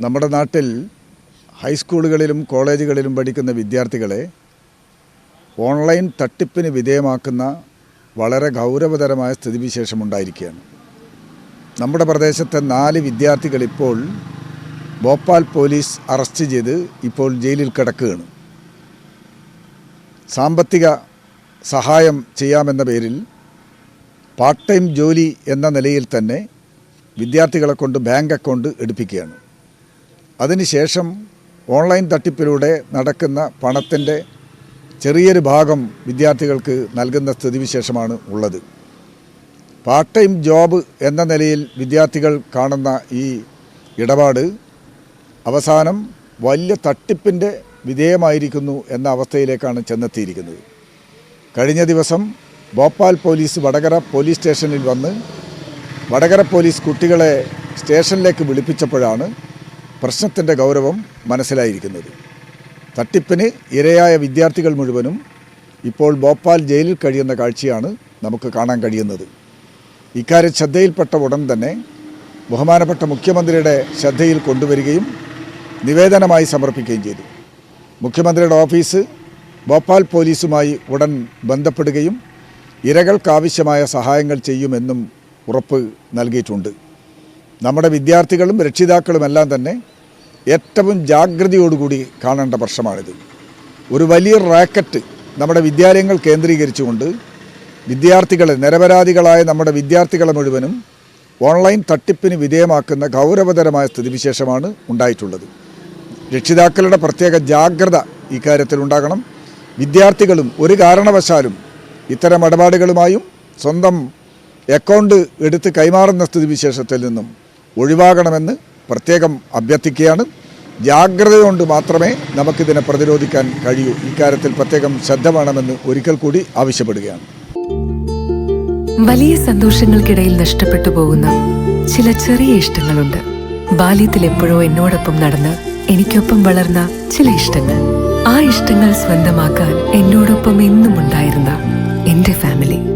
നമ്മുടെ നാട്ടിൽ ഹൈസ്കൂളുകളിലും കോളേജുകളിലും പഠിക്കുന്ന വിദ്യാർത്ഥികളെ ഓൺലൈൻ തട്ടിപ്പിന് വിധേയമാക്കുന്ന വളരെ ഗൗരവതരമായ സ്ഥിതിവിശേഷം ഉണ്ടായിരിക്കുകയാണ്. നമ്മുടെ പ്രദേശത്തെ നാല് വിദ്യാർത്ഥികൾ ഇപ്പോൾ ഭോപ്പാൽ പോലീസ് അറസ്റ്റ് ചെയ്ത് ഇപ്പോൾ ജയിലിൽ കിടക്കുകയാണ്. സാമ്പത്തിക സഹായം ചെയ്യാമെന്ന പേരിൽ പാർട്ട് ടൈം ജോലി എന്ന നിലയിൽ തന്നെ വിദ്യാർത്ഥികളെ കൊണ്ട് ബാങ്ക് അക്കൗണ്ട് എടുപ്പിക്കുകയാണ്. അതിനുശേഷം ഓൺലൈൻ തട്ടിപ്പിലൂടെ നടക്കുന്ന പണത്തിന്റെ ചെറിയൊരു ഭാഗം വിദ്യാർത്ഥികൾക്ക് നൽകുന്ന സ്ഥിതിവിശേഷമാണ് ഉള്ളത്. പാർട്ട് ടൈം ജോബ് എന്ന നിലയിൽ വിദ്യാർത്ഥികൾ കാണുന്ന ഈ ഇടപാട് അവസാനം വലിയ തട്ടിപ്പിന്റെ വിധേയമായിരിക്കുന്നു എന്ന അവസ്ഥയിലേക്കാണ് ചെന്നെത്തിയിരിക്കുന്നത്. കഴിഞ്ഞ ദിവസം ഭോപ്പാൽ പോലീസ് വടകര പോലീസ് സ്റ്റേഷനിൽ വന്ന് വടകര പോലീസ് കുട്ടികളെ സ്റ്റേഷനിലേക്ക് വിളിപ്പിച്ചപ്പോഴാണ് പ്രശ്നത്തിന്റെ ഗൗരവം മനസ്സിലായിരിക്കുന്നത്. തട്ടിപ്പിന് ഇരയായ വിദ്യാർത്ഥികൾ മുഴുവനും ഇപ്പോൾ ഭോപ്പാൽ ജയിലിൽ കഴിയുന്ന കാഴ്ചയാണ് നമുക്ക് കാണാൻ കഴിയുന്നത്. ഇക്കാര്യം ശ്രദ്ധയിൽപ്പെട്ട ഉടൻ തന്നെ ബഹുമാനപ്പെട്ട മുഖ്യമന്ത്രിയുടെ ശ്രദ്ധയിൽ കൊണ്ടുവരികയും നിവേദനമായി സമർപ്പിക്കുകയും ചെയ്തു. മുഖ്യമന്ത്രിയുടെ ഓഫീസ് ഭോപ്പാൽ പോലീസുമായി ഉടൻ ബന്ധപ്പെടുകയും ഇരകൾക്കാവശ്യമായ സഹായങ്ങൾ ചെയ്യുമെന്നും ഉറപ്പ് നൽകിയിട്ടുണ്ട്. നമ്മുടെ വിദ്യാർത്ഥികളും രക്ഷിതാക്കളുമെല്ലാം തന്നെ ഏറ്റവും ജാഗ്രതയോടുകൂടി കാണേണ്ട പ്രശ്നമാണിത് ഒരു വലിയ റാക്കറ്റ് നമ്മുടെ വിദ്യാലയങ്ങൾ കേന്ദ്രീകരിച്ചുകൊണ്ട് വിദ്യാർത്ഥികളെ നിരപരാധികളായ നമ്മുടെ വിദ്യാർത്ഥികളെ മുഴുവനും ഓൺലൈൻ തട്ടിപ്പിന് വിധേയമാക്കുന്ന ഗൗരവതരമായ സ്ഥിതിവിശേഷമാണ് ഉണ്ടായിട്ടുള്ളത്. രക്ഷിതാക്കളുടെ പ്രത്യേക ജാഗ്രത ഇക്കാര്യത്തിൽ ഉണ്ടാകണം. വിദ്യാർത്ഥികളും ഒരു കാരണവശാലും ഇത്തരം ഇടപാടുകളുമായും സ്വന്തം അക്കൗണ്ട് എടുത്ത് കൈമാറുന്ന സ്ഥിതിവിശേഷത്തിൽ നിന്നും ഒഴിവാകണമെന്ന് പ്രത്യേകം അഭ്യർത്ഥിക്കുകയാണ്. ജാഗ്രതകൊണ്ട് മാത്രമേ നമുക്കിതിനെ പ്രതിരോധിക്കാൻ കഴിയൂ. ഇക്കാര്യത്തിൽ പ്രത്യേകം ശ്രദ്ധ വേണമെന്ന് ഒരിക്കൽ കൂടി ആവശ്യപ്പെടുകയാണ്. വലിയ സന്തോഷങ്ങൾക്കിടയിൽ നഷ്ടപ്പെട്ടു പോകുന്ന ചില ചെറിയ ഇഷ്ടങ്ങളുണ്ട്. ബാല്യത്തിൽ എപ്പോഴോ എന്നോടൊപ്പം നടന്ന് എനിക്കൊപ്പം വളർന്ന ചില ഇഷ്ടങ്ങൾ. ആ ഇഷ്ടങ്ങൾ സ്വന്തമാക്കാൻ എന്നോടൊപ്പം എന്നും ഉണ്ടായിരുന്ന എന്റെ ഫാമിലി.